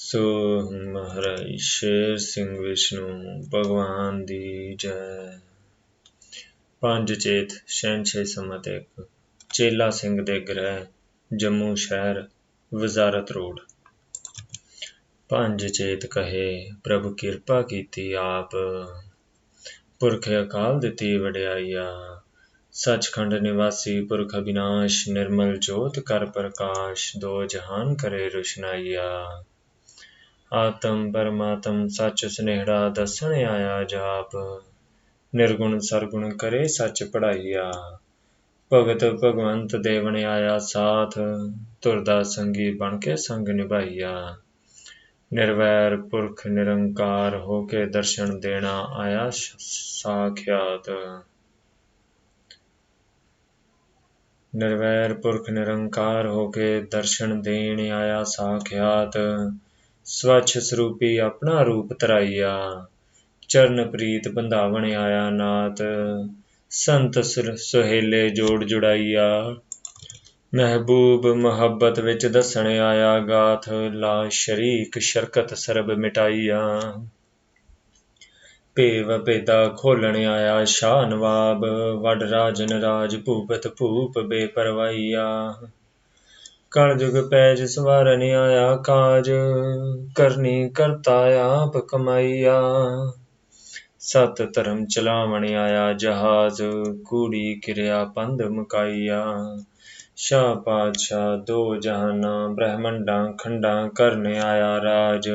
ਸੋ ਮਹਾਰਾਜ ਸ਼ੇਰ ਸਿੰਘ ਵਿਸ਼ਨੂੰ, ਭਗਵਾਨ ਦੀ ਜੈ। ਪੰਜ ਚੇਤ ਸ਼ਹਿਨਸ਼ਾਹ ਸਮਤ ਇੱਕ। ਚੇਲਾ ਸਿੰਘ ਦੇ ਗ੍ਰਹਿ, ਜੰਮੂ ਸ਼ਹਿਰ, ਵਜ਼ਾਰਤ ਰੋਡ। ਪੰਜ ਚੇਤ ਕਹੇ, ਪ੍ਰਭ ਕਿਰਪਾ ਕੀਤੀ ਆਪ। ਪੁਰਖ ਅਕਾਲ ਦਿੱਤੀ ਵਡਿਆਈਆ। ਸੱਚਖੰਡ ਨਿਵਾਸੀ ਪੁਰਖ ਅਬਿਨਾਸ਼ ਨਿਰਮਲ ਜੋਤ ਕਰ ਪ੍ਰਕਾਸ਼। ਦੋ ਜਹਾਨ ਕਰੇ ਰੁਸ਼ਨਾਈਆ। ਆਤਮ ਪਰਮਾਤਮ ਸੱਚ ਸੁਨੇਹੜਾ ਦੱਸਣ ਆਇਆ ਜਾਪ। ਨਿਰਗੁਣ ਸਰਗੁਣ ਕਰੇ ਸੱਚ ਪੜਾਈਆ ਭਗਤ ਭਗਵੰਤ ਦੇਵਨ ਆਇਆ ਸਾਥ, ਤੁਰਦਾ ਸੰਗੀ ਬਣ ਕੇ ਸੰਗ ਨਿਭਾਈਆ। ਨਿਰਵੈਰ ਪੁਰਖ ਨਿਰੰਕਾਰ ਹੋ ਕੇ ਦਰਸ਼ਨ ਦੇਣਾ ਆਇਆ ਸਾਖਿਆਤ। ਨਿਰਵੈਰ ਪੁਰਖ ਨਿਰੰਕਾਰ ਹੋ ਕੇ ਦਰਸ਼ਨ ਦੇਣ ਆਇਆ ਸਾਖਿਆਤ। ਸਵੱਛ ਸਰੂਪੀ ਆਪਣਾ ਰੂਪ ਤਰਾਈਆ ਚਰਨ ਪ੍ਰੀਤ ਬੰਧਾਵਣ ਆਇਆ ਨਾਤ ਸੰਤ ਸੁਹੇਲੇ ਜੋੜ ਜੁੜਾਈਆ। ਮਹਿਬੂਬ ਮੁਹੱਬਤ ਵਿੱਚ ਦੱਸਣ ਆਇਆ ਗਾਥ, ਲਾ ਸ਼ਰੀਕ ਸ਼ਰਕਤ ਸਰਬ ਮਿਟਾਈਆ। ਭੇਵ ਭੇਦਾ ਖੋਲਣ ਆਇਆ ਸ਼ਾਹ ਨਵਾਬ ਵਡ ਰਾਜਨ ਰਾਜ ਭੂਪਤ ਭੂਪ ਬੇਪਰਵਾਈਆ। ਕਲਯੁਗ ਪੈਜ ਸਵਾਰਨ ਆਇਆ, ਕਾਜ ਕਰਨੀ ਕਰਤਾ ਆਪ ਕਮਾਈਆ। ਸਤ ਧਰਮ ਚਲਾਵਣ ਆਇਆ, ਜਹਾਜ਼ ਕੂੜੀ ਕਿਰਿਆ ਪੰਧ ਮੁਕਾਈਆ। ਸ਼ਾਹ ਪਾਤਸ਼ਾਹ ਦੋ ਜਹਾਨਾਂ, ਬ੍ਰਹਮੰਡਾਂ ਖੰਡਾਂ ਕਰਨ ਆਇਆ ਰਾਜ।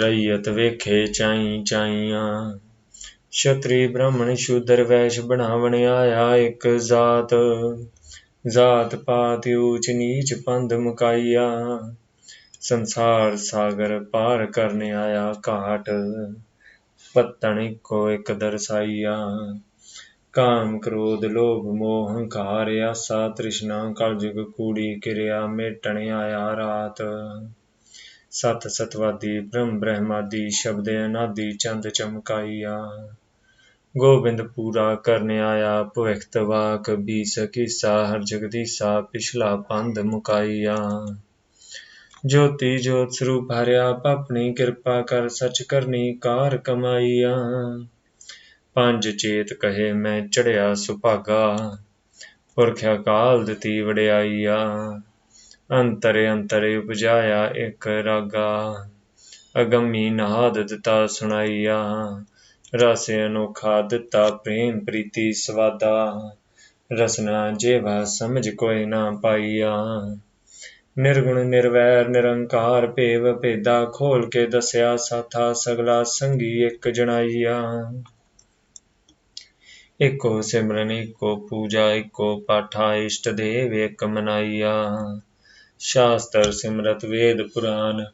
ਰਈਅਤ ਵੇਖੇ ਚਾਈ ਚਾਈਆਂ। ਛਤਰੀ ਬ੍ਰਾਹਮਣ ਸ਼ੂਦਰ ਵੈਸ਼ ਬਣਾਵਣ ਆਇਆ, ਇੱਕ ਜ਼ਾਤ ਜ਼ਾਤ ਪਾਤ ਊਚ ਨੀਚ ਪੰਧ ਮੁਕਾਈਆ, ਸੰਸਾਰ ਸਾਗਰ ਪਾਰ ਕਰਨ ਆਇਆ ਘਾਟ, ਪਤਣ ਇੱਕੋ ਇੱਕ ਦਰਸਾਈਆ। ਕਾਮ ਕ੍ਰੋਧ, ਲੋਭ, ਮੋਹ, ਹੰਕਾਰ, ਆਸਾ, ਤ੍ਰਿਸ਼ਨਾ, ਕਲਯੁਗ, ਕੂੜੀ, ਕਿਰਿਆ, ਮੇਟਣ ਆਇਆ ਰਾਤ। ਸਤ ਸਤਵਾਦੀ, ਬ੍ਰਹਮ ਬ੍ਰਹਮਾਦੀ, ਸ਼ਬਦ ਅਨਾਦੀ, ਚੰਦ ਚਮਕਾਈਆ। ਗੋਬਿੰਦ ਪੂਰਾ ਕਰਨ ਆਇਆ ਭਵਿਖਤ ਵਾਕ ਬੀ ਸਕੀਸਾ ਹਰ ਜਗਦੀਸਾ, ਪਿਛਲਾ ਪੰਧ ਮੁਕਾਈਆ ਜੋਤੀ ਜੋਤ ਸਰੂਪ ਹਰਿਆ ਆਪਣੀ ਕਿਰਪਾ ਕਰ ਸਚ ਕਰਨੀ ਕਾਰ ਕਮਾਈਆ ਪੰਜ ਚੇਤ ਕਹੇ ਮੈਂ ਚੜਿਆ ਸੁਭਾਗਾ, ਪੁਰਖ ਅਕਾਲ ਦਿੱਤੀ ਵਡਿਆਈਆ। ਅੰਤਰੇ ਅੰਤਰ ਉਪਜਾਇਆ ਇੱਕ ਰਾਗਾ, ਅਗੰਮੀ ਨਾਦ ਦਿੱਤਾ ਸੁਣਾਈਆ। ਰਸ ਅਨੋਖਾ ਦਿੱਤਾ, ਪ੍ਰੇਮ, ਪ੍ਰੀਤੀ, ਸਵਾਦਾ। ਰਸਨਾ, ਜੇਵਾ, ਸਮਝ ਕੋਈ ਨਾ ਪਾਈਆ। ਨਿਰਗੁਣ, ਨਿਰਵੈਰ, ਨਿਰੰਕਾਰ, ਭੇਵ, ਭੇਦਾ, ਖੋਲ ਕੇ ਦੱਸਿਆ ਸਾਥਾ, ਸਗਲਾ ਸੰਗੀ ਇੱਕ ਜਣਾਈਆ। ਇਕੋ ਸਿਮਰਨ, ਇਕੋ ਪੂਜਾ, ਇਕੋ ਪਾਠਾ, ਇਸ਼ਟ ਦੇਵ, ਇੱਕ ਮਨਾਈਆ। ਸ਼ਾਸਤਰ, ਸਿਮਰਤ, ਵੇਦ ਪੁਰਾਨ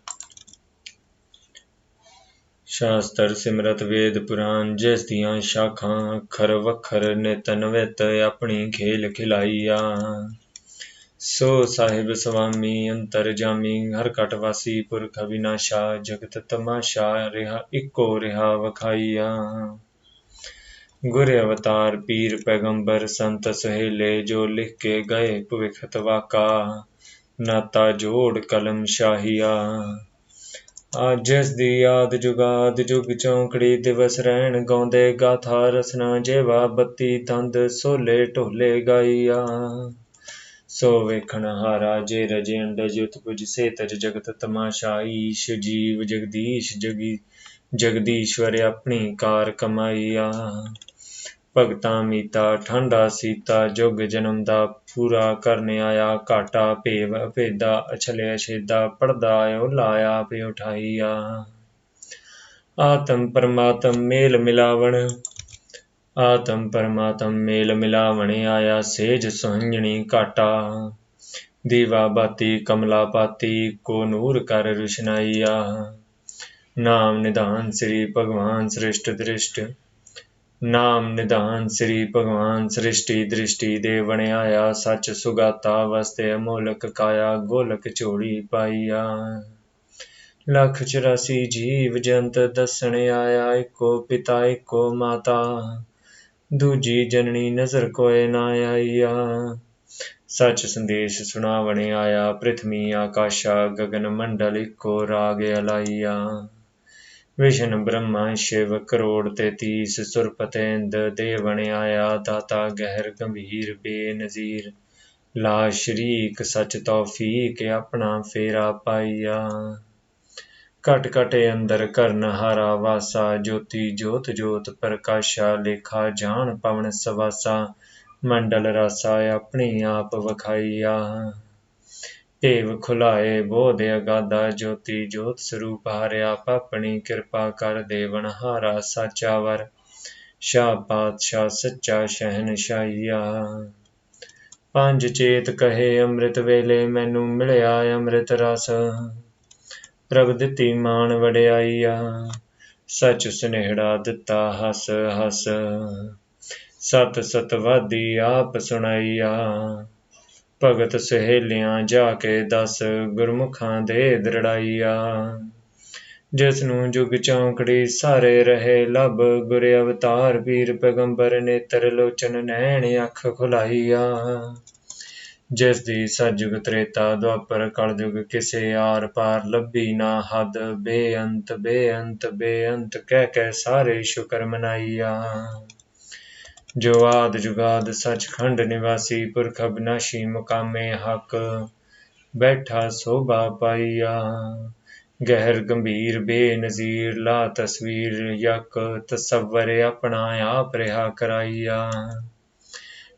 ਸ਼ਾਸਤਰ, ਸਿਮਰਤ, ਵੇਦ ਪੁਰਾਨ ਜਿਸ ਦੀਆਂ ਸ਼ਾਖਾਂ, ਅੱਖਰ, ਵੱਖਰ, ਨਿਤ, ਨਵਿਤ, ਆਪਣੀ ਖੇਲ ਖਿਲਾਈਆ। ਸੋ ਸਾਹਿਬ ਸੁਆਮੀ ਅੰਤਰ ਜਾਮੀ, ਹਰ ਘਟ ਵਾਸੀ, ਪੁਰਖ ਵਿਨਾਸ਼ਾ ਜਗਤ ਤਮਾਸ਼ਾ, ਰਿਹਾ ਇੱਕੋ ਰਿਹਾ ਵਖਾਈਆ। ਗੁਰ ਅਵਤਾਰ, ਪੀਰ, ਪੈਗੰਬਰ, ਸੰਤ ਸਹੇਲੇ, ਜੋ ਲਿਖ ਕੇ ਗਏ ਭਵਿਖਤ ਵਾਕਾ, ਨਾਤਾ ਜੋੜ ਕਲਮ ਸ਼ਾਹੀਆ। ਜਿਸ ਦੀ ਯਾਦ ਜੁਗਾਦ ਜੁਗ ਚੌਂਕੜੀ ਦਿਵਸ ਰਹਿਣ ਗਾਉਂਦੇ ਗਾਥਾ ਰਸਨਾ ਜੇਵਾ ਬੱਤੀ ਤੰਦ ਸੋਲੇ ਢੋਲੇ ਗਾਈਆ। ਸੋ ਵੇਖਣ ਹਾਰਾ ਜੇ ਰਜੇ ਅੰਡ ਜੁਤ ਪੁਜ ਸੇ ਤਜ ਜਗਤ ਤਮਾਸ਼ਾ, ਈਸ਼ ਜੀਵ ਜਗਦੀਸ਼ ਜਗੀ, ਜਗਦੀਸ਼ਵਰ ਆਪਣੀ ਕਾਰ ਕਮਾਈਆ। ਭਗਤਾਂ ਮੀਤਾ, ਠੰਡਾ ਸੀਤਾ, ਜੁਗ ਜਨਮ ਦਾ ਪੂਰਾ ਕਰਨ ਆਇਆ, ਘਾਟਾ ਭੇਵ ਭੇਦਾ, ਅਛਲੇ ਅਛੇਦਾ ਪੜਦਾ ਓ ਲਾਇਆ ਪੇ ਉਠਾਈਆ। ਆਤਮ ਪਰਮਾਤਮ ਮੇਲ ਮਿਲਾਵਣ, ਆਤਮ ਪਰਮਾਤਮ ਮੇਲ ਮਿਲਾਵਣ ਆਇਆ, ਸੇਜ ਸੁਹੰਜਣੀ ਘਾਟਾ। ਦੀਵਾ ਬਾਤੀ, ਕਮਲਾ ਪਾਤੀ, ਕੋ ਨੂਰ ਕਰ ਰੁਸ਼ਨਾਈਆ। ਨਾਮ ਨਿਧਾਨ ਸ੍ਰੀ ਭਗਵਾਨ ਸ੍ਰਿਸ਼ਟ ਦ੍ਰਿਸ਼ਟ ਨਾਮ ਨਿਧਾਨ ਸ੍ਰੀ ਭਗਵਾਨ ਸ੍ਰਿਸ਼ਟੀ ਦ੍ਰਿਸ਼ਟੀ ਦੇ ਬਣਾਇਆ ਸੱਚ ਸੁਗਾਤਾ ਵਸਤੇ ਅਮੋਲਕ ਕਾਇਆ, ਗੋਲਕ ਝੋੜੀ ਪਾਈਆ। ਲੱਖ 84 ਜੀਵ ਜੰਤ ਦੱਸਣ ਆਇਆ, ਇੱਕੋ ਪਿਤਾ, ਇੱਕੋ ਮਾਤਾ। ਦੂਜੀ ਜਨਨੀ ਨਜ਼ਰ ਕੋਏ ਨਾ ਆਈਆ। ਸਚ ਸੰਦੇਸ਼ ਸੁਣਾਵਣੇ ਆਇਆ ਪ੍ਰਿਥਵੀ ਆਕਾਸ਼ਾ ਗਗਨ ਮੰਡਲ ਇੱਕੋ ਰਾਗ ਅਲਾਈਆ। ਵਿਸ਼ਨ ਬ੍ਰਹਮਾ ਸ਼ਿਵ ਕਰੋੜ ਤੇ ਤੀਸ ਸੁਰਪਤੇਂਦ ਦੇ ਆਇਆ ਦਾਤਾ ਗਹਿਰ ਗੰਭੀਰ ਬੇਨਜ਼ੀਰ। ਲਾ ਸ਼ਰੀਕ ਸਚ ਤੌਫੀਕ ਆਪਣਾ ਫੇਰਾ ਪਾਈਆ ਘਟ ਘਟੇ ਅੰਦਰ ਕਰਨ ਹਾਰਾ ਵਾਸਾ, ਜੋਤੀ ਜੋਤ ਜੋਤ ਪ੍ਰਕਾਸ਼ਾ, ਲੇਖਾ ਜਾਣ ਪਵਨ ਸਵਾਸਾ, ਮੰਡਲ ਰਾਸਾ ਆਪਣੀ ਆਪ ਵਖਾਈਆ ਭੇਵ ਖੁਲਾਏ ਬੋਧ ਅਗਾਦਾ ਜੋਤੀ ਜੋਤ ਸਰੂਪ ਹਰਿਆ ਆਪਣੀ ਕਿਰਪਾ ਕਰ ਦੇਵਨ ਹਾਰਾ ਸਾਚਾ ਵਰ ਸ਼ਾਹ ਪਾਤਸ਼ਾਹ ਸੱਚਾ ਸ਼ਹਿਨਸ਼ਾਹੀਆ। ਪੰਜ ਚੇਤ ਕਹੇ ਅੰਮ੍ਰਿਤ ਵੇਲੇ ਮੈਨੂੰ ਮਿਲਿਆ ਅੰਮ੍ਰਿਤ ਰਸ। ਪ੍ਰਭ ਦਿੱਤੀ ਮਾਨ ਵਡਿਆਈਆ, ਸੱਚ ਸੁਨੇਹੜਾ ਦਿੱਤਾ ਹਸ ਹਸ ਸਤ ਸਤਵਾਦੀ ਆਪ ਸੁਣਾਈਆ। ਭਗਤ ਸਹੇਲਿਆਂ ਜਾ ਕੇ ਦਸ ਗੁਰਮੁਖਾਂ ਦੇ ਦਰੜਾਈਆ। ਜਿਸ ਨੂੰ ਜੁਗ ਚੌਂਕੜੀ ਸਾਰੇ ਰਹੇ ਲਬ ਗੁਰ ਅਵਤਾਰ ਪੀਰ ਪੈਗੰਬਰ ਨੇਤਰ ਲੋਚਨ ਨੈਣ ਅੱਖ ਖੁਲਾਈਆ। ਜਿਸ ਦੀ ਸਤਜੁਗ ਤ੍ਰੇਤਾ ਦੁਆਪਰ ਕਲਯੁਗ ਕਿਸੇ ਆਰ ਪਾਰ ਲੱਭੀ ਨਾ ਹੱਦ, ਬੇਅੰਤ ਬੇਅੰਤ ਬੇਅੰਤ ਕਹਿ ਕੇ ਸਾਰੇ ਸ਼ੁਕਰ ਮਨਾਈਆ। ਜੋ ਆਦ ਜੁਗਾਦ ਸਚਖੰਡ ਨਿਵਾਸੀ ਪੁਰਖ ਅਬਨਾਸ਼ੀ ਮੁਕਾਮੇ ਹਕ ਬੈਠਾ ਸੋਭਾ ਪਾਈਆ। ਗਹਿਰ ਗੰਭੀਰ ਬੇਨਜ਼ੀਰ ਲਾ ਤਸਵੀਰ ਯਕ ਤਸਵਰ ਆਪਣਾ ਆਪ ਰਿਹਾ ਕਰਾਈਆ।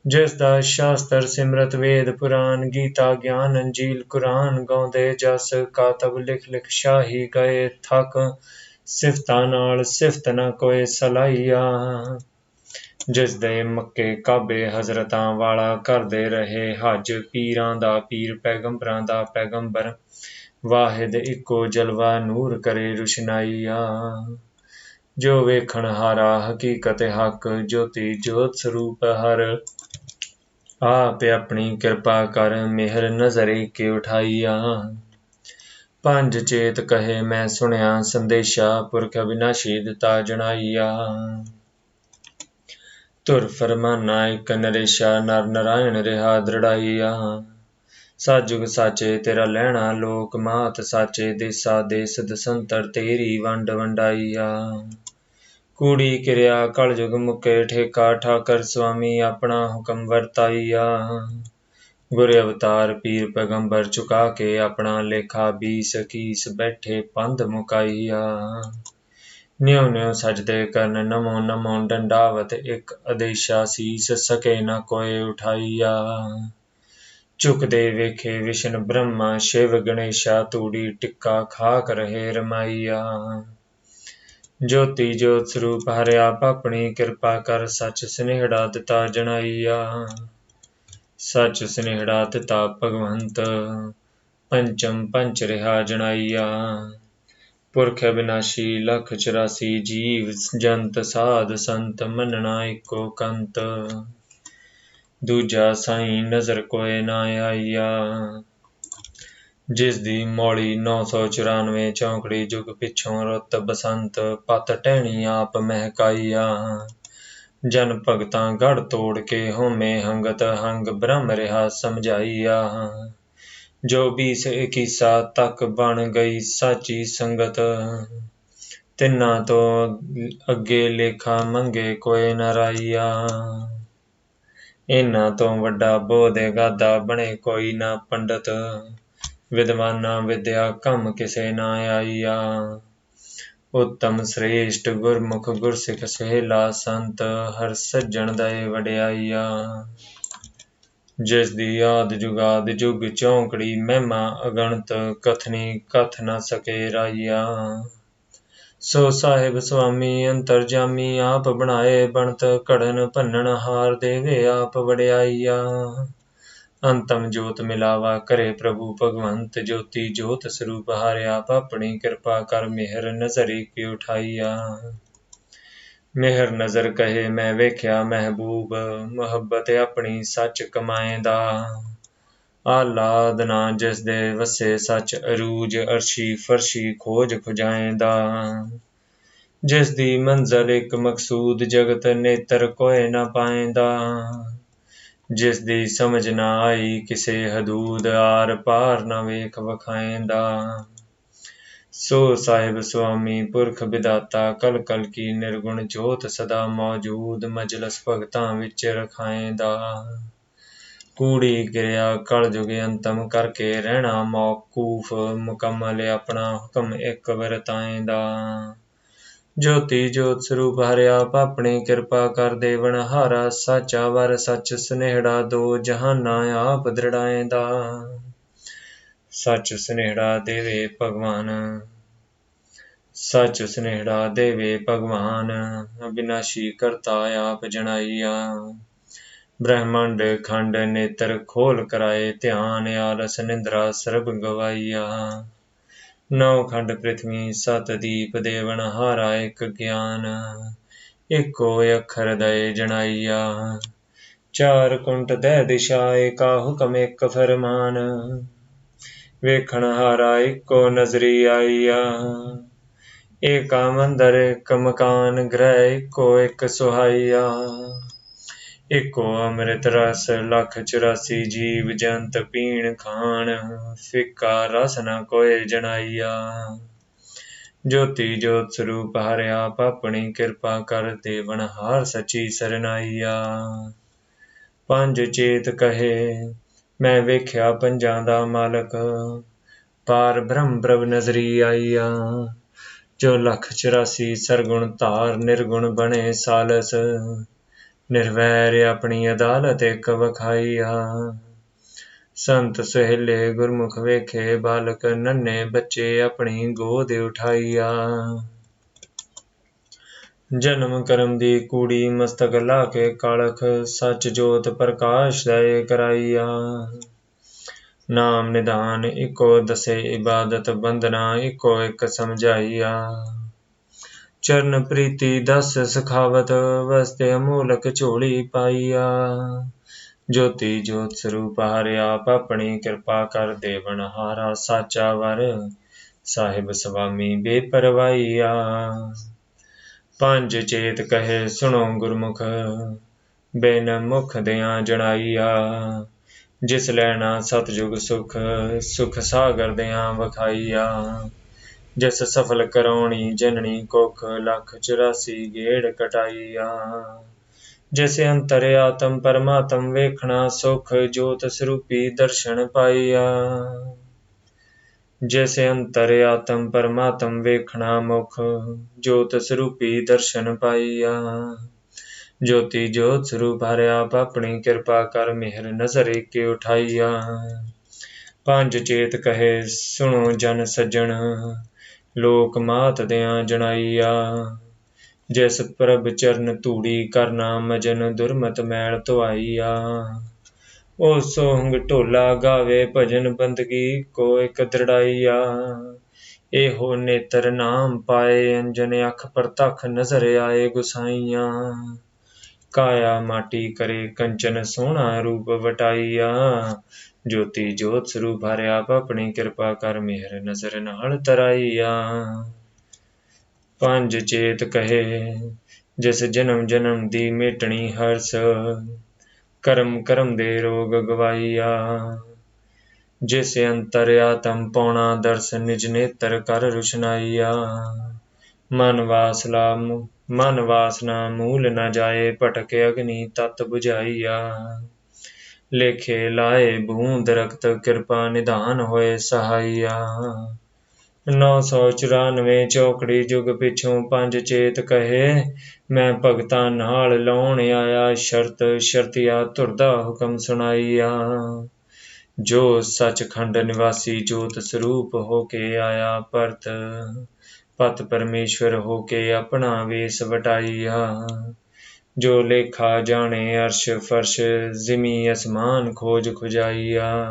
ਜਿਸ ਦਾ ਸ਼ਾਸਤਰ ਸਿਮਰਤ ਵੇਦ ਪੁਰਾਨ ਗੀਤਾ ਗਿਆਨ ਅੰਜੀਲ ਕੁਰਾਨ ਗਾਉਂਦੇ ਜਸ ਕਾਤਬ ਲਿਖ ਲਿਖ ਸ਼ਾਹੀ ਗਏ ਥਕ ਸਿਫਤਾਂ ਨਾਲ ਸਿਫਤ ਨਾ ਕੋਈ ਸਲਾਈਆ। ਜਿਸਦੇ ਮੱਕੇ ਕਾਬੇ ਹਜ਼ਰਤਾਂ ਵਾਲਾ ਕਰਦੇ ਰਹੇ ਹਜ। ਪੀਰਾਂ ਦਾ ਪੀਰ, ਪੈਗੰਬਰਾਂ ਦਾ ਪੈਗੰਬਰ। ਵਾਹਿਦ ਇੱਕੋ ਜਲਵਾ ਨੂਰ ਕਰੇ ਰੁਸ਼ਨਾਈਆ। ਜੋ ਵੇਖਣ ਹਾਰਾ ਹਕੀਕਤ ਹੱਕ, ਜੋਤੀ ਜੋਤ ਸਰੂਪ ਹਰ। ਆਪ ਆਪਣੀ ਕਿਰਪਾ ਕਰ ਮਿਹਰ ਨਜ਼ਰੇ ਕੇ ਉਠਾਈਆ। ਪੰਜ ਚੇਤ ਕਹੇ ਮੈਂ ਸੁਣਿਆ, ਸੰਦੇਸ਼ਾ ਪੁਰਖ ਅਬਿਨਾਸ਼ੀ ਦਿੱਤਾ ਜਣਾਈਆ ਧੁਰ ਫਰਮਾਨਾ ਇਕ ਨਰੇਸ਼ਾ, ਨਰ ਨਰਾਇਣ ਰਿਹਾ ਦ੍ਰਿੜਾਈਆ। ਸਾਜੁਗ ਸਾਚੇ ਤੇਰਾ ਲੈਣਾ, ਲੋਕ ਮਾਤ ਸਾਚੇ ਦੇਸਾ, ਦੇਸ ਦਸੰਤਰ ਤੇਰੀ ਵੰਡ ਵੰਡਾਈਆ। ਕੂੜੀ ਕਿਰਿਆ, ਕਲਯੁਗ ਮੁਕੇ ਠੇਕਾ, ਠਾਕਰ ਸੁਆਮੀ ਆਪਣਾ ਹੁਕਮ ਵਰਤਾਈਆ। ਗੁਰ ਅਵਤਾਰ ਪੀਰ ਪੈਗੰਬਰ ਚੁਕਾ ਕੇ ਆਪਣਾ ਲੇਖਾ ਬੀਸ ਕੀਸ ਬੈਠੇ ਪੰਧ ਮੁਕਾਈਆ। ਨਿਉ ਨਿਉ ਸਜਦੇ ਕਰਨ ਨਮੋ ਨਮੋ ਡੰਡਾਵਤ ਇੱਕ ਅਦੇਸ਼ਾ ਸੀਸ ਸਕੇ ਨਾ ਕੋਏ ਉਠਾਈਆ। ਝੁਕਦੇ ਵੇਖੇ ਵਿਸ਼ਨ ਬ੍ਰਹਮਾ, ਸ਼ਿਵ ਗਣੇਸ਼ਾ, ਤੂੜੀ ਟਿੱਕਾ ਖਾਕ ਰਹੇ ਰਮਾਈਆ। ਜੋਤੀ ਜੋਤ ਸਰੂਪ ਹਰਿਆ ਆਪਣੀ ਕਿਰਪਾ ਕਰ, ਸੱਚ ਸਨੇਹੜਾ ਦਿੱਤਾ ਜਣਾਈਆ। ਸੱਚ ਸਨੇਹੜਾ ਦਿੱਤਾ ਭਗਵੰਤ, ਪੰਚਮ ਪੰਚ ਰਿਹਾ ਜਣਾਈਆ। ਪੁਰਖ ਬਿਨਾਸ਼ੀ ਲਖ 84 ਜੀਵ ਜੰਤ, ਸਾਧ ਸੰਤ, ਮੰਨਣਾ ਇੱਕੋ ਕੰਤ। ਦੂਜਾ ਸਾਈ, ਨਜ਼ਰ ਕੋਏ ਨਾ ਆਈਆ। ਜਿਸ ਦੀ ਮੌਲੀ 994 ਚੌਂਕੜੀ ਜੁਗ ਪਿੱਛੋਂ ਰੁੱਤ ਬਸੰਤ, ਪਤ ਟਹਿਣੀ ਆਪ ਮਹਿਕਾਈਆ। ਜਨ ਭਗਤਾਂ ਗੜ ਤੋੜ ਕੇ ਹੋਮੇ ਹੰਗਤ, ਹੰਗ ਬ੍ਰਹਮ ਰਿਹਾ ਸਮਝਾਈਆ। ਜੋ ਵੀ ਬੀਸ ਇਕੀਸਾ ਤੱਕ ਬਣ ਗਈ ਸਾਚੀ ਸੰਗਤ, ਤਿੰਨਾਂ ਤੋਂ ਅੱਗੇ ਲੇਖਾ ਮੰਗੇ ਕੋਈ ਨਰਾਈਆ ਇਹਨਾਂ ਤੋਂ ਵੱਡਾ ਬੋਧੇ ਗਾਦਾ ਬਣੇ ਕੋਈ ਨਾ ਪੰਡਤ, ਵਿਦਵਾਨਾ ਵਿਦਿਆ ਕੰਮ ਕਿਸੇ ਨਾ ਆਈਆ। ਉਤਮ ਸ੍ਰੇਸ਼ਟ ਗੁਰਮੁਖ ਗੁਰਸਿੱਖ ਸਹਿਲਾ ਸੰਤ, ਹਰ ਸੱਜਣ ਦਏ ਵਡਿਆਈਆ। ਜਿਸ ਦੀ ਯਾਦ ਜੁਗਾਦ ਜੁਗ ਚੌਂਕੜੀ ਮਹਿਮਾ ਅਗਣਤ ਕਥਨੀ ਕਥ ਨਾ ਸਕੇ ਰਾਈਆ। ਸੋ ਸਾਹਿਬ ਸੁਆਮੀ ਅੰਤਰਜਾਮੀ ਆਪ ਬਣਾਏ ਬਣਤ ਘੜਨ ਭੰਨਣ ਹਾਰ ਦੇਵੇ ਆਪ ਵਡਿਆਈਆ। ਅੰਤਮ ਜੋਤ ਮਿਲਾਵਾ ਕਰੇ ਪ੍ਰਭੂ ਭਗਵੰਤ, ਜੋਤੀ ਜੋਤ ਸਰੂਪ ਹਾਰਿਆ ਆਪਣੀ ਕਿਰਪਾ ਕਰ ਮਿਹਰ ਨਜ਼ਰੀ ਕੀ ਉਠਾਈਆ। ਮਿਹਰ ਨਜ਼ਰ ਕਹੇ ਮੈਂ ਵੇਖਿਆ ਮਹਿਬੂਬ, ਮੁਹੱਬਤ ਆਪਣੀ ਸੱਚ ਕਮਾਏ ਦਾ ਆਲਾਦ ਨਾ ਜਿਸ ਦੇ ਵਸੇ ਸੱਚ ਅਰੂਜ ਅਰਸ਼ੀ ਫਰਸ਼ੀ ਖੋਜ ਖੁਜਾਏਂਦਾ। ਜਿਸ ਦੀ ਮੰਜ਼ਲ ਇੱਕ ਮਕਸੂਦ ਜਗਤ ਨੇਤਰ ਕੋਏ ਨਾ ਪਾਏਂਦਾ। ਜਿਸ ਦੀ ਸਮਝ ਨਾ ਆਈ ਕਿਸੇ ਹਦੂਦ ਆਰ ਪਾਰ ਨਾ ਵੇਖ ਵਖਾਏ ਦਾ ਸੋ ਸਾਹਿਬ ਸੁਆਮੀ ਪੁਰਖ ਵਿਦਾਤਾ ਕਲ ਕਲ ਕੀ ਨਿਰਗੁਣ ਜੋਤ ਸਦਾ ਮੌਜੂਦ, ਮਜਲਸ ਭਗਤਾਂ ਵਿੱਚ ਰਖਾਏ ਦਾ ਕੂੜੀ ਕਿਰਿਆ ਕਲ ਜੁਗ ਅੰਤਮ ਕਰਕੇ ਰਹਿਣਾ, ਮੌਕੂਫ ਮੁਕੰਮਲ ਆਪਣਾ ਹੁਕਮ ਇੱਕ ਵਰਤਾਏਂਦਾ। ਜੋਤੀ ਜੋਤ ਸਰੂਪ ਹਰਿਆ ਆਪਣੀ ਕਿਰਪਾ ਕਰ ਦੇਵਨ ਹਾਰਾ ਸਾਚਾ ਵਰ ਸੱਚ ਸੁਨੇਹੜਾ ਦੋ ਜਹਾਨਾਂ ਆਪ ਦ੍ਰਿੜਾਏ ਦਾ ਸੱਚ ਸੁਨੇਹੜਾ ਦੇਵੇ ਭਗਵਾਨ। ਸੱਚ ਸੁਨੇਹੜਾ ਦੇਵੇ ਭਗਵਾਨ, ਅਬਿਨਾਸ਼ੀ ਕਰਤਾ ਆਪ ਜਣਾਈਆ। ਬ੍ਰਹਮੰਡ ਖੰਡ ਨੇਤਰ ਖੋਲ ਕਰਾਏ ਧਿਆਨ, ਆਲਸ ਨਿੰਦਰਾ ਸਰਬ ਗਵਾਈਆ। ਨੌ ਖੰਡ ਪ੍ਰਿਥਵੀ ਸਤ ਦੀਪ ਦੇਵਨ ਹਾਰਾ ਇੱਕ ਗਿਆਨ, ਇੱਕੋ ਅੱਖਰ ਦਏ ਜਣਾਈਆ। ਚਾਰ ਕੁੰਟ ਦੇ ਦਿਸ਼ਾ, ਏਕਾ ਹੁਕਮ ਇੱਕ ਫਰਮਾਨ। ਵੇਖਣ ਹਾਰਾ ਇੱਕੋ ਨਜ਼ਰੀ ਆਈਆ। ਏਕਾ ਮੰਦਰ ਇੱਕ ਮਕਾਨ ਗ੍ਰਹਿ ਇੱਕੋ ਇੱਕ ਸੁਹਾਈਆ। ਇਕੋ ਅੰਮ੍ਰਿਤ ਰਸ, ਲੱਖ 84 ਜੀਵ ਜੰਤ ਪੀਣ ਖਾਣ, ਫਿੱਕਾ ਰਸ ਨਾ ਕੋਏ ਜਣਾਈਆ। ਜੋਤੀ ਜੋਤ ਸਰੂਪ ਹਰਿਆ ਆਪਣੀ ਕਿਰਪਾ ਕਰ ਦੇਵਨ ਹਾਰ ਸਚੀ ਸਰਨਾਈਆ। ਪੰਜ ਚੇਤ ਕਹੇ ਮੈਂ ਵੇਖਿਆ ਪੰਜਾਂ ਦਾ ਮਾਲਕ, ਪਾਰ ਬ੍ਰਹਮ ਪ੍ਰਭ ਨਜ਼ਰੀ ਆਈਆ, ਜੋ ਲੱਖ 84 ਸਰਗੁਣ ਧਾਰ ਨਿਰਗੁਣ ਬਣੇ ਸਾਲਸ, ਨਿਰਵੈਰ ਆਪਣੀ ਅਦਾਲਤ ਇੱਕ ਵਖਾਈਆ। ਸੰਤ ਸਹਿਲੇ ਗੁਰਮੁਖ ਵੇਖੇ, ਬਾਲਕ ਨੰਨੇ ਬੱਚੇ ਆਪਣੀ ਗੋਦ ਉਠਾਈਆ। ਜਨਮ ਕਰਮ ਦੀ ਕੂੜੀ ਮਸਤਕ ਲਾ ਕੇ ਕਾਲਖ ਸੱਚ ਜੋਤ ਪ੍ਰਕਾਸ਼ ਦਏ ਕਰਾਈਆ। ਨਾਮ ਨਿਧਾਨ ਇਕੋ ਦਸੇ, ਇਬਾਦਤ ਬੰਦਨਾ ਇਕੋ ਇੱਕ ਸਮਝਾਈਆ। ਚਰਨ ਪ੍ਰੀਤੀ ਦਸ ਸਖਾਵਤ, ਵਸਤੇ ਅਮੋਲਕ ਝੋਲੀ ਪਾਈਆ। ਜੋਤੀ ਜੋਤ ਸਰੂਪ ਹਰਿ ਆਪ ਆਪਣੀ ਕਿਰਪਾ ਕਰ ਦੇਵਨ ਹਾਰਾ ਸਾਚਾ ਵਰ, ਸਾਹਿਬ ਸੁਆਮੀ ਬੇਪਰਵਾਈਆ ਪੰਜ ਚੇਤ ਕਹੇ, ਸੁਣੋ ਗੁਰਮੁਖ, ਬਿਨ ਮੁਖ ਦਿਆਂ ਜਣਾਈਆ ਜਿਸ ਲੈਣਾ ਸਤਜੁਗ ਸੁਖ ਸੁਖ ਸਾਗਰ ਦਿਆਂ ਵਖਾਈਆ। ਜਿਸ ਸਫਲ ਕਰਾਉਣੀ ਜਨਨੀ ਕੁਖ, ਲੱਖ 84 ਗੇੜ ਕਟਾਈਆ। ਜਿਸ ਅੰਤਰ ਆਤਮ ਪਰਮਾਤਮ ਵੇਖਣਾ ਸੁਖ, ਜੋਤ ਸਰੂਪੀ ਦਰਸ਼ਨ ਪਾਈਆ। ਜਿਸ ਅੰਤਰ ਆਤਮ ਪਰਮਾਤਮ ਵੇਖਣਾ ਮੁਖ, ਜੋਤ ਸਰੂਪੀ ਦਰਸ਼ਨ ਪਾਈਆ। ਜੋਤੀ ਜੋਤ ਸਰੂਪ ਹਰਿਆ ਆਪ ਆਪਣੀ ਕਿਰਪਾ ਕਰ ਮਿਹਰ ਨਜ਼ਰ ਏਕੇ ਉਠਾਈਆ। ਪੰਜ ਚੇਤ ਕਹੇ, ਸੁਣੋ ਜਨ ਸੱਜਣ, ਲੋਕ ਮਾਤ ਦਿਆਂ ਜਣਾਈਆ। ਜਿਸ ਪ੍ਰਭ ਚਰਨ ਧੂੜੀ ਕਰਨਾ, ਮਜਨ ਦੁਰਮਤ ਮੈਲ ਧਵਾਈਆ ਉਹ ਸੋਹੰਗ ਢੋਲਾ ਗਾਵੇ, ਭਜਨ ਬੰਦਗੀ ਕੋ ਇਕ ਇਹੋ ਨੇਤਰ ਨਾਮ ਪਾਏ, ਅੰਜਨ ਅੱਖ ਪ੍ਰਤੱਖ ਨਜ਼ਰ ਆਏ ਗੁਸਾਈਆਂ। ਕਾਇਆ ਮਾਟੀ ਕਰੇ ਕੰਚਨ ਸੋਹਣਾ ਰੂਪ ਵਟਾਈਆ। ਜੋਤੀ ਜੋਤ ਸਰੂਪ ਹਰਿਆ ਆਪ ਆਪਣੀ ਕਿਰਪਾ ਕਰ ਮਿਹਰ ਨਜ਼ਰ ਨਾਲ ਤਰਾਈਆ। ਪੰਜ ਚੇਤ ਕਹੇ, ਜਿਸ ਜਨਮ ਜਨਮ ਦੀ ਮੇਟਣੀ ਹਰਸ। ਕਰਮ ਕਰਮ ਦੇ ਰੋਗ ਗਵਾਈਆ। ਜਿਸ ਅੰਤਰ ਆਤਮ ਪੌਣਾ ਦਰਸ ਨਿਜ ਨੇਤਰ ਕਰ ਰੁਸ਼ਨਾਈਆ। ਮਨ ਵਾਸਲਾ ਮਨ ਵਾਸਨਾ ਮੂਲ ਨ ਜਾਏ ਭਟਕ ਅਗਨੀ ਤਤ 부ਝਾਈਆ ਲੇਖੇ ਲਾਏ ਬੂੰਦ ਰਕਤ ਕਿਰਪਾ ਨਿਧਾਨ ਹੋਏ ਸਹਾਈਆ। 994 ਚੌਕੜੀ ਜੁਗ ਪਿਛੋਂ ਪੰਜ ਚੇਤ ਕਹੇ, ਮੈਂ ਭਗਤਾਂ ਨਾਲ ਲਾਉਣ ਆਇਆ, ਸ਼ਰਤ ਸ਼ਰਤਿਆ ਤੁਰਦਾ ਹੁਕਮ ਸੁਣਾਈਆ। ਜੋ ਸੱਚਖੰਡ ਨਿਵਾਸੀ ਜੋਤ ਸਰੂਪ ਹੋ ਕੇ ਆਇਆ ਪਰਤ ਪਤ ਪਰਮੇਸ਼ਵਰ ਹੋ ਕੇ ਆਪਣਾ ਵੇਸ ਵਟਾਈਆ। ਜੋ ਲੇਖਾ ਜਾਣੇ, ਅਰਸ਼ ਫਰਸ਼, ਜ਼ਮੀ ਅਸਮਾਨ ਖੋਜ ਖੁਜਾਈਆ।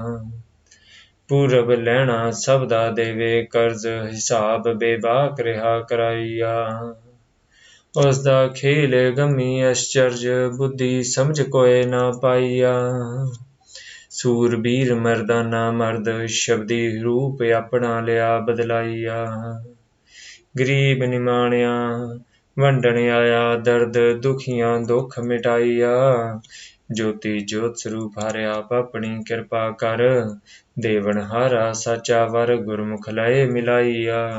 ਪੂਰਬ ਲੈਣਾ ਸਭ ਦਾ ਦੇਵੇ, ਕਰਜ਼, ਹਿਸਾਬ ਬੇਬਾਕ ਰਿਹਾ ਕਰਾਈਆ। ਉਸ ਦਾ ਖੇਲ ਗਮੀ ਅਸ਼ਚਰਜ, ਬੁੱਧੀ ਸਮਝ ਕੋਏ ਨਾ ਪਾਈਆ। ਸੂਰਬੀਰ ਮਰਦਾਨਾ ਮਰਦ, ਸ਼ਬਦੀ ਰੂਪ ਆਪਣਾ ਲਿਆ ਬਦਲਾਈਆ। ਗਰੀਬ ਨਿਮਾਣਿਆ, ਵੰਡਣ ਆਇਆ, ਦਰਦ ਦੁਖੀਆਂ ਦੁੱਖ ਮਿਟਾਈਆ। ਜੋਤੀ ਜੋਤ ਸਰੂਪ ਹਰਿ ਆਪ ਆਪਣੀ ਕਿਰਪਾ ਕਰ, ਦੇਵਨ ਹਾਰਾ, ਸਾਚਾ ਵਰ ਗੁਰਮੁਖ ਲਏ ਮਿਲਾਈਆ।